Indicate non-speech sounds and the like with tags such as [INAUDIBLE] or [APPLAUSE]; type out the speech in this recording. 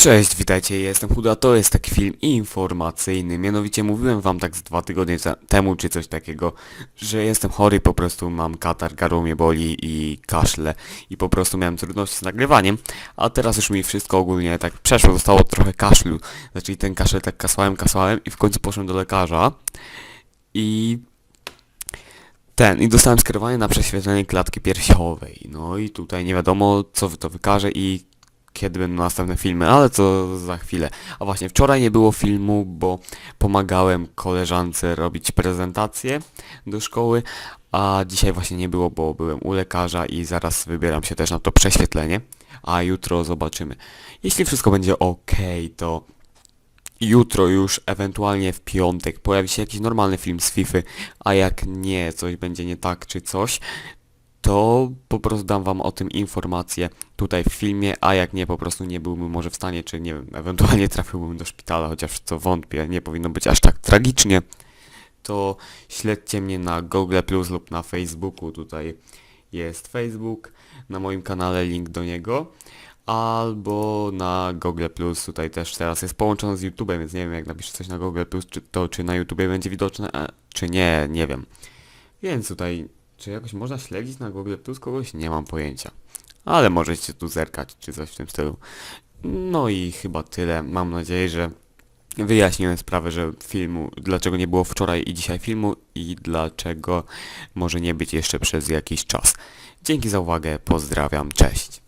Cześć, witajcie, jestem Chuda, to jest taki film informacyjny, mianowicie mówiłem wam tak z dwa tygodnie temu czy coś takiego, że jestem chory, po prostu mam katar, gardło mnie boli i kaszle i po prostu miałem trudności z nagrywaniem, a teraz już mi wszystko ogólnie tak przeszło, zostało trochę kaszlu, znaczy ten kaszel tak kasłałem, kasłałem i w końcu poszedłem do lekarza i ten, i dostałem skierowanie na prześwietlenie klatki piersiowej, no i tutaj nie wiadomo co to wykaże i kiedy będą następne filmy, ale to za chwilę. A właśnie, wczoraj nie było filmu, bo pomagałem koleżance robić prezentację do szkoły, a dzisiaj właśnie nie było, bo byłem u lekarza i zaraz wybieram się też na to prześwietlenie, a jutro zobaczymy. Jeśli wszystko będzie ok, to jutro już, ewentualnie w piątek, pojawi się jakiś normalny film z FIFA, a jak nie, coś będzie nie tak czy coś, to po prostu dam wam o tym informację tutaj w filmie, a jak nie, po prostu nie byłbym może w stanie, czy nie wiem, ewentualnie [LAUGHS] trafiłbym do szpitala, chociaż co wątpię, nie powinno być aż tak tragicznie, to śledźcie mnie na Google Plus lub na Facebooku, tutaj jest Facebook, na moim kanale link do niego, albo na Google Plus, tutaj też teraz jest połączony z YouTube'em, więc nie wiem jak napiszę coś na Google Plus, czy to czy na YouTubie będzie widoczne, e, czy nie, nie wiem. Więc tutaj, czy jakoś można śledzić na Google Plus kogoś? Nie mam pojęcia. Ale możecie tu zerkać, czy coś w tym stylu. No i chyba tyle. Mam nadzieję, że wyjaśniłem sprawę, że filmu, dlaczego nie było wczoraj i dzisiaj filmu i dlaczego może nie być jeszcze przez jakiś czas. Dzięki za uwagę, pozdrawiam, cześć.